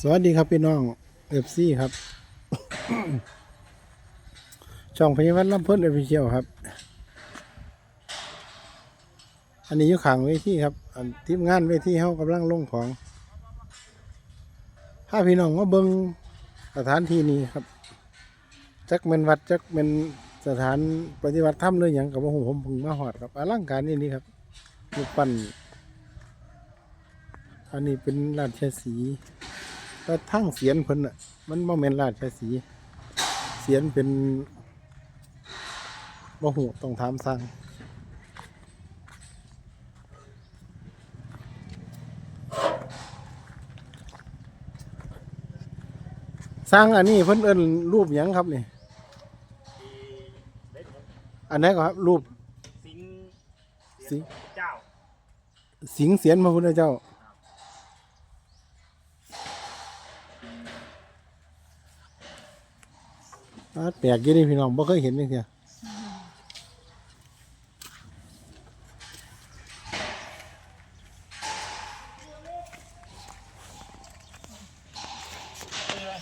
สวัสดีครับพี่น้องเอฟซีครับ ช่องพยาวัฒน์ลำเพิ่นเอฟเชียลครับ อันนี้อยู่ขางเวทีครับ อันทีมงานเวทีเขากำลังลงของถ้าพี่น้องมาเบิงสถานที่นี้ครับจักเป็นวัดจักเป็นสถานปฏิบัติธรรมเลยอย่างกับว่าผมเพึ่งมาหอดครับอลังการนี่นี่ครับรูปปั้นอันนี้เป็นราชสี แต่ทั้งเสียนเพิ่นอะ มันบ่แม่นราชสีห์เสียนเป็นบ่ฮู้ต้องถามสั่งสร้างอันนี้เพิ่นเอิ้นรูปหยังครับนี่อันไหนก็ครับ รูปสิงห์สิงเจ้า สิงห์เสียนพระพุทธเจ้า อา แปลกอยี่นี่พี่น้องบ่เคยเห็นเลยเสีย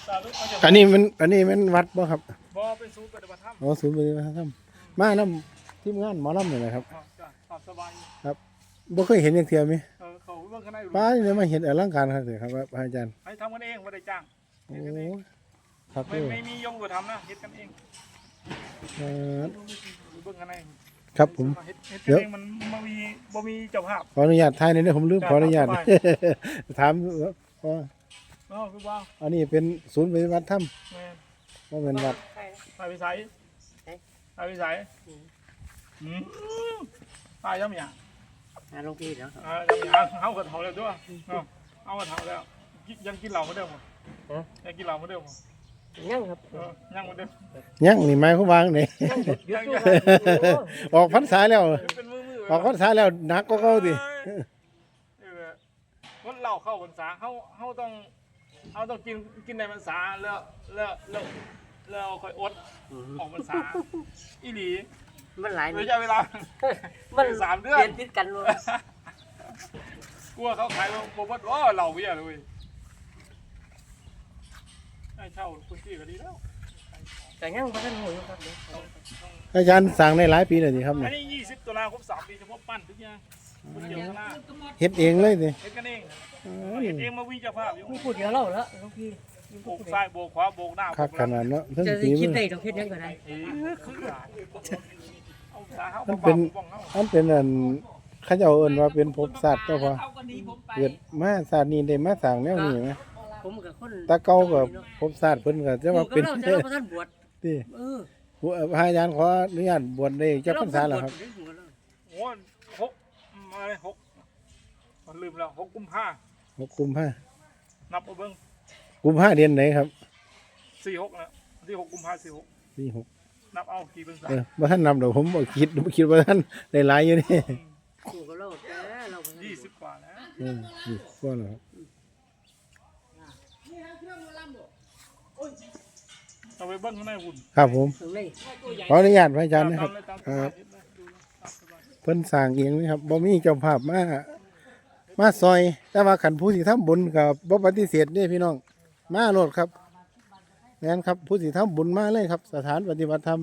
สาธุเอาจะอันนี้มันอันนี้มันวัดบ่ครับบ่เป็นศูนย์ปฏิบัติธรรมอ๋อศูนย์ปฏิบัติธรรมมานํทีมงานหมอลำนี่แหละครับ ครับจ้ะตามสบายบ่เคยเห็นอย่างเทียมไหม เออเขาเบิ่งข้างในป้าเนี่ยมาเห็นอลังการครับเสียครับว่าพระอาจารย์ให้ทำกันเองไม่ได้จ้างโอ้ครับไม่เด้อไม่มียงกูทำนะเฮ็ดกันเองเอ่อเบิ่งข้างในครับผม เฮ็ดเฮ็ดเดี๋กันยวเองมันบ่มีบ่มีเจ้าภาพขออนุญาตถ่ายหน่อยเด้อผมลืมขออนุญาตได้ถามว่าเออคือว่าอันนี้เป็นศูนย์ปฏิบัติธรรมแม่บ่แม่นวัดไปวิสัยไปวิสัยอืมตายยังหยัง งานหลวงพี่เนาะอ่ายังหยังเฮาก็เฒ่าแล้วด้วยเนาะเอาก็เฒ่าแล้วกิยังกินเหล้าเหมือนเดิมบ่ยังกินเหล้าเหมือนเดิมบ่ยังครับเออยังเหมือนเดิมยังนี่หมายความว่าจั่งใดยังหยุดหยุดอยู่ออกพรรษาแล้วเป็นมือมือออกพรรษาแล้วหนักก็เก่าติเออคนเราเข้าพรรษาเขาเขาต้องเขาต้องกินกินในพรรษาแล้วแล้วแล้วแล้วค่อยอดออกพรรษาอีหลี มันหลายระยะเวลา มันสามเดือน เรียนติดกันเลยกลัวเขาขายว่าบอกว่าโอ้เราเบี้ยเลยให้เช่าพื้นที่ก็ดีแล้วแต่ยังบ่ทันหูอยู่ครับเดี๋ยวต้องต้องอาจารย์สั่งได้หลายปีแล้วนี่ครับอันี่นนี้ยี่สิบตุลาครบสามปีเฉพาะปั้นทุกอย่างคนเดียวข้างหน้าเฮ็ดเองเลยสิเฮ็ดกันเองอ๋อเฮ็ดเองมาวิ่งเจ้าภาพอยู่มีพูดเดียวเล่าแล้วหลวงพี่โบกซ้ายโบกขวาโบกหน้าคักขนาดเนาะเพิ่นจะสีคิมืดอได้ดอกเฮ็ดยังก็ได้ เอ๊ะคือเอาสาเขา มันเบาเป็นๆบ้องเฮามันเป็นอันเขาเจ้าเอิ้นว่าเป็นภพสัตว์เจ้าพอเกิดมาศาสตร์นี้ได้มาสร้างแนวนี้ไหมผมกับคนตาเก่ากับภพสัตว์เพิ่นก็จะบวว่าชกัเป็นบเราแต่เราบ่ทันบวชที่เออพระอาจารย์ขออนุญาตบวชได้จักพรรษาแล้วครับโอ้ยหกมาเลยหกมันลืมแล้วหกกุมภาหกกุมภานับเอาเบิ้งกุมภาเดือนไหนครับสี่หกนะที่หกกุมภาสี่หกสี่หก นับเอากี่เป็นสาเออบ่ทันนำดอกผมบ่คิดบ่คิดว่าท่านได้หลายอยู่นี่อยู่กับเราแต่เราบ่ทันยี่สิบกว่าแล้วเออนี่ก็แล้วครับเอาไปเบิ้งข้างในหุ่นครับผมถึงเลยขออนุญาตพระอาจารย์นะครับตมเลยตามสครับายเฮ็ดเลยดูเลยตามสบายเพิ่นสร้างเองนะครับบ่มีเจ้าภาพมามาซอย แต่ว่าขันผู้สิทำบุญกับบ่ปฏิเสธเด้พี่น้อง มาโลดครับ แม่นครับผู้สิทำบุญมาเลยครับ สถานปฏิบัติธรรม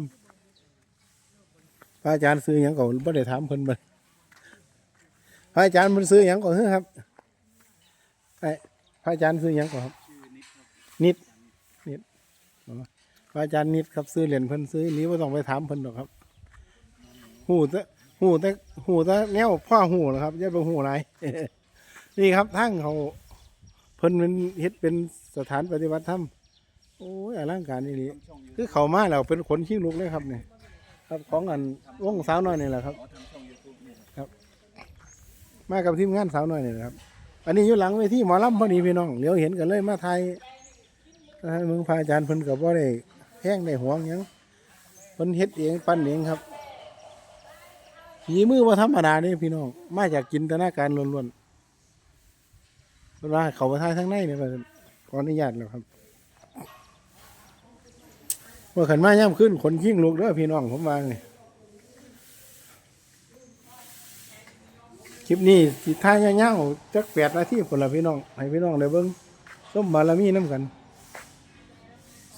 พระอาจารย์ซื้อหยังก็บ่ได้ถามเพิ่นเบ่พระอาจารย์มันซื้อหยังก็เฮ้อครับไอ้พระอาจารย์ซื้อหยังก็ครับ นิดนิดพระอาจารย์นิดครับซื้อเหรียญเพิ่นซื้อนี้บ่ต้องไปถามเพิ่นหรอกครับ หูแต่หูแต่หูแต่แนวพ่อหูนะครับย่าไปหูหลายนี่ครับทั้งเขาเพิ่นเป็นเฮ็ดเป็นสถานปฏิบัติธรรม โอ้ยอลังการนี่นี่คือเขามาแล้วเป็นขนชิงลุกเลยครับเนี่ยครับของอันวงสาวน้อยนี่แหละครับ ครับ มากับทีมงานสาวน้อยนี่แหละครับ อันนี้อยู่หลังเวทีหมอลำพอดีพี่น้องเดี๋ยวเห็นกันเลยมาไทยมึงพระอาจารย์เพิ่นกับว่าได้แห้งได้หวงยังเพิ่นเฮ็ดเองปั้นเองครับฝีมือว่าธรรมดานี่พี่น้องมาจากจินตนาการล้วนๆเวลาเขาไปทายทั้งในเนี่ยขออนุญาตแล้วครับ ว่าขันมาย่ำขึ้นขนขิ้งลูกเด้อพี่น้องผมวางนี่คลิปนี้สิท้ายเงาๆจักแปดนาทีคนละพี่น้องให้พี่น้องได้เบิ่งร่มบารมีน้ำกัน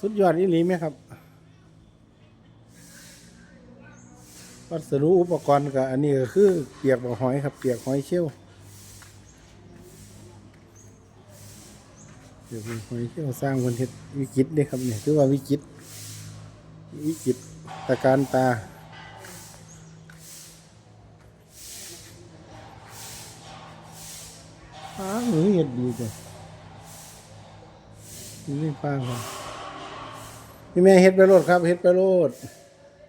สุดยอดอีหลีไหมครับวัสดุอุปกรณ์กับอันนี้ก็คือเปียกบ่อหอยครับ เปียกหอยเชลล์เปียกหอยเชลล์สร้างคนเฮ็ดวิจิตเด้ครับเนี่ยถือว่าวิจิต วิจิตรตะการตา อ้าหนูเห็ดดีจ้ะนี่ป้าครับพี่แม่เฮ็ดไปโลดครับเฮ็ดไปโลด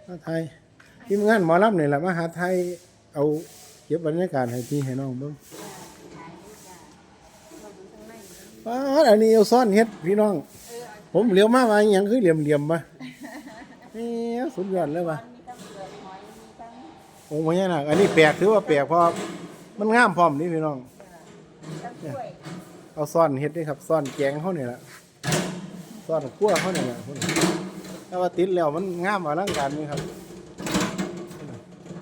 มาไทยทีมงานหมอลำนี่แหละมาหาไทยเอาเก็บบรรยากาศให้พี่ให้น้องเบิ่งป้าดอันนี้เอาซ่อนเฮ็ดพี่น้อง ผมเหลียวมาว่าอหยังคือเหลี่ยมเหลี่ยมๆมา นี่สุดยอดเลยว่ะองค์พญานาคอันนี้แปลกถือว่าแปลกเพราะมันงามพร้อมนี่พี่น้องเอาซ่อนเฮ็ดด้วยครับซ่อนแกงเขาเนี่ยละซ่อนคั่วเขาเนี่ยละพุ่นน่ะแต่ว่าติดแล้วมันงามอลังการนี่ครับ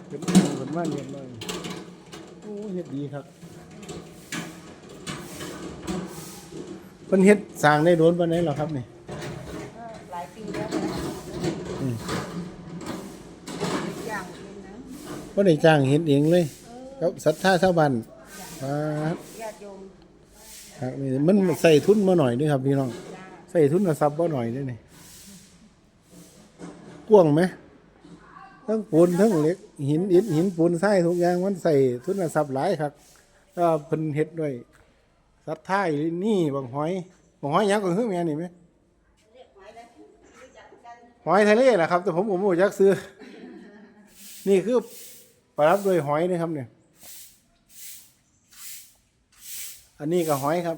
เป็นเป็นมาเรียบร้อยโอ้เฮ็ดดีครับเพิ่นเฮ็ดสร้างได้โดนปานไหนหรอครับนี่หลายปีแล้ว อย่างเป็นนะบ่ได้จ้างเฮ็ดเองเลยครับศรัทธาชาวบ้านครับญาติโยมครับนี่มันใส่ทุนมาหน่อยด้วยครับพี่น้องใส่ทุนทรัพย์มาหน่อยด้วยนี่กว้างไหมทั้งปูนทั้งเหล็กหินอิฐหินปูนทรายทุกอย่างมันใส่ทุนทรัพย์หลายครับก็เพิ่นเฮ็ดด้วยศรัทธาอีนี่บางหอยบางหอยยังก็คือแม่นี่ไหม อยทะเลแหละครับ แต่ผมผมอยากซื้อ นี่คือประดับด้วยหอยนะครับเนี่ย อันนี้ก็หอยครับ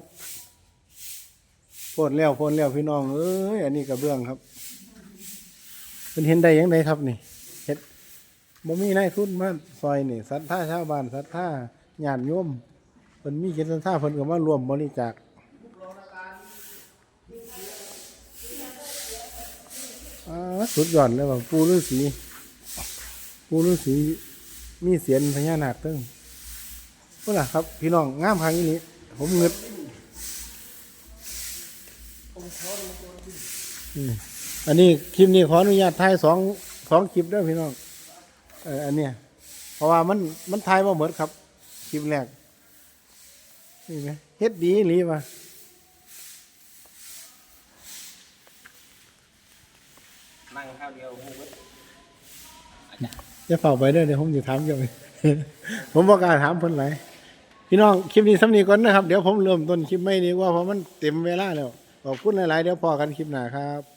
โพดแล้วโพดแล้วพี่น้องเอ้ยอันนี้ก็เบื้องครับเป็นเห็นได้ยังไงครับนี่เห็ดบ่มีนายทุนมาซอยนี่สัทธาชาวบ้านสัทธาญาติโยมเพิ่นมีจิตศรัทธาเพิ่นก็มารวมบริจาคอ่า สุดยอดเลยว่าปูฤาษีปูฤาษีมีเสียนพญานาคตึ้งนั่แหละครับ พี่น้องงามครั้งนี้ผมเงึดอันนี้คลิปนี้ขออนุญาตถ่ายสองสองคลิปด้วยพี่น้องเอออันเนี้ยเพราะว่ามันมันถ่ายมาหมดครับ คลิปแรกนี่ไหมเฮ็ดดีหรือวะ นั่งข้าวเดียวหูเบิดจะเฝ้าไปเด้อเดี๋ยวผมจะถามเจ้าผมบอกกล้ารถามเพิ่นไหลายพี่น้องคลิปนี้สำนีก่อนนะครับ เดี๋ยวผมเริ่มต้นคลิปไม่ดีกว่าเพราะมันเต็มเวลาแล้วขอบคุณหลาย ๆ เดี๋ยวพอกันคลิปหน้าครับ